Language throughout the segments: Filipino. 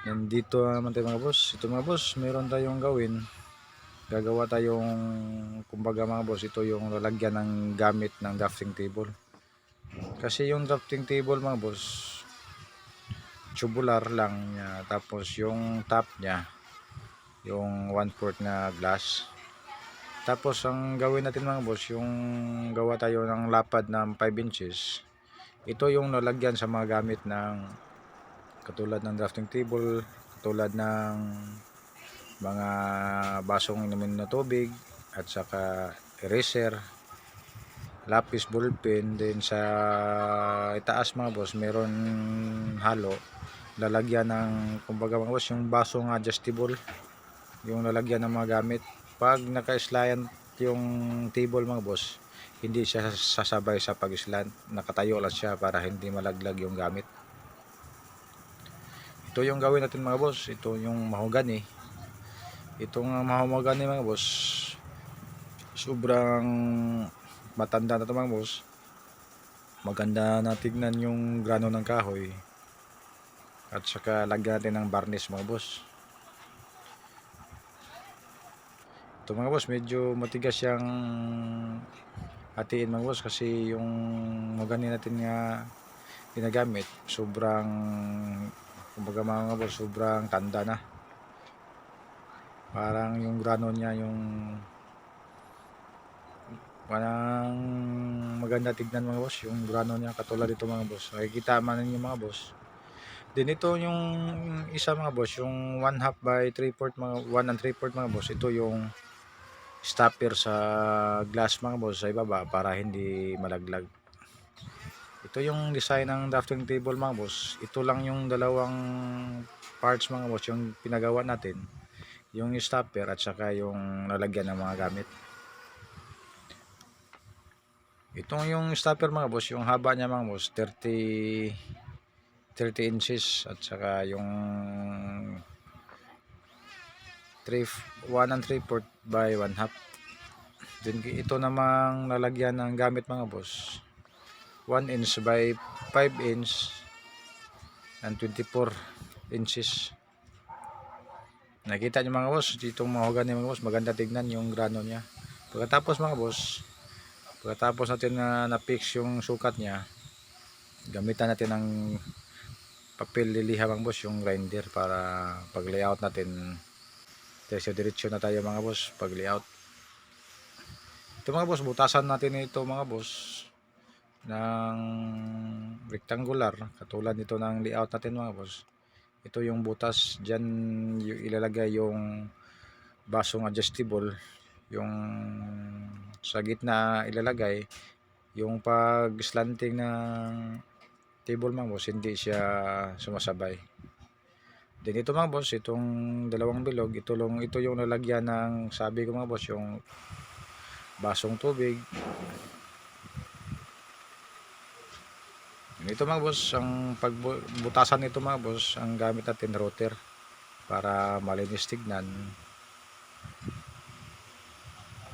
Nandito naman tayo mga boss. Ito mga boss, meron tayong gawin. Gagawa tayong, kumbaga mga boss, ito yung lalagyan ng gamit ng drafting table. Kasi yung drafting table mga boss, tubular lang niya. Tapos yung top niya, yung 1/4 na glass. Tapos ang gawin natin mga boss, yung gawa tayo ng lapad ng 5 inches. Ito yung lalagyan sa mga gamit ng katulad ng drafting table, katulad ng mga basong inumin na tubig at saka eraser, lapis, ballpen, din sa itaas mga boss, meron halo lalagyan ng kumbaga mga boss, yung basong adjustable, yung lalagyan ng mga gamit. Pag naka-slant yung table mga boss, hindi siya sasabay sa pag-slant, nakatayo lang siya para hindi malaglag yung gamit. Ito yung gawin natin mga boss. Ito yung mahogany. Itong mahogany mga boss. Sobrang matanda na ito mga boss. Maganda na tignan yung grano ng kahoy. At saka lagyan natin ng varnish mga boss. Ito mga boss, medyo matigas siyang hatiin mga boss kasi yung magani natin nga ginagamit sobrang kumbaga mga boss sobrang tanda na. Parang yung grano niya yung parang maganda tignan mga boss yung grano niya katulad ito mga boss. Makikita man ninyo mga boss. Din ito yung isa mga boss yung 1 half by 3 fourth mga 1 and 3 fourth mga boss. Ito yung stopper sa glass mga boss sa ibaba para hindi malaglag ito yung design ng drafting table mga boss. Ito lang yung dalawang parts mga boss yung pinagawa natin. Yung stopper at saka yung lalagyan ng mga gamit. Itong yung stopper mga boss, yung haba niya mga boss, 30 30 inches at saka yung 3 1 and 3 fourth by 1 half. Then ito namang lalagyan ng gamit mga boss. 1 inch by 5 inch and 24 inches. Nakita nyo mga boss ditong mahogany mga boss maganda tignan yung grano niya. Pagkatapos mga boss pagkatapos natin na na-fix yung sukat niya gamitan natin ng papel liliha mga boss yung grinder para pag layout natin diretso diretso na tayo mga boss pag layout. Ito mga boss butasan natin ito mga boss ng rectangular katulad nito ng layout natin mga boss. Ito yung butas dyan yung ilalagay yung basong adjustable. Yung sa gitna ilalagay yung pag slanting ng table mga boss hindi siya sumasabay. Din ito mga boss itong dalawang bilog ito, ito yung lalagyan ng sabi ko mga boss yung basong tubig Ito mga boss, ang pagbutasan nito mga boss, ang gamit natin router para malinis tignan.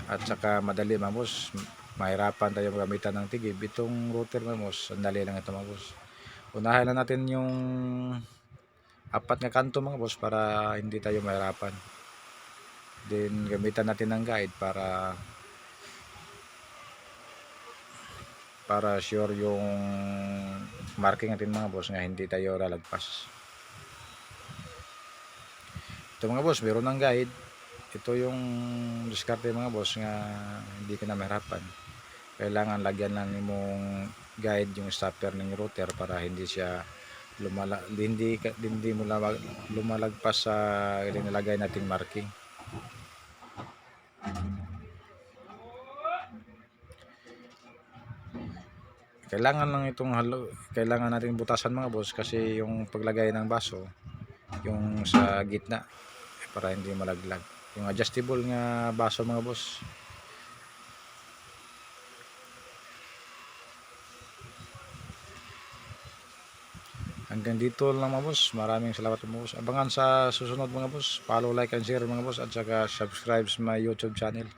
At saka madali mga boss, mahirapan tayo gamitan ng tigib. Itong router mga boss, sandali lang ito mga boss. Unahin na natin yung apat nga kanto mga boss para hindi tayo mahirapan. Then gamitan natin ng guide para para sure yung marking natin mga boss nga hindi tayo lalagpas. Ito mga boss meron ng guide. Ito yung diskarte mga boss nga hindi ka na mahirapan kailangan lagyan lang mong guide yung stopper ng router para hindi siya lumala hindi hindi mo lumalagpas sa ilinalagay nating marking kailangan lang itong halo kailangan natin butasan mga boss kasi yung paglagay ng baso yung sa gitna para hindi malaglag. Yung adjustable nga baso mga boss. Hanggang dito lang mga boss. Maraming salamat mga boss. Abangan sa susunod mga boss. Follow like and share mga boss. At saka subscribe sa my youtube channel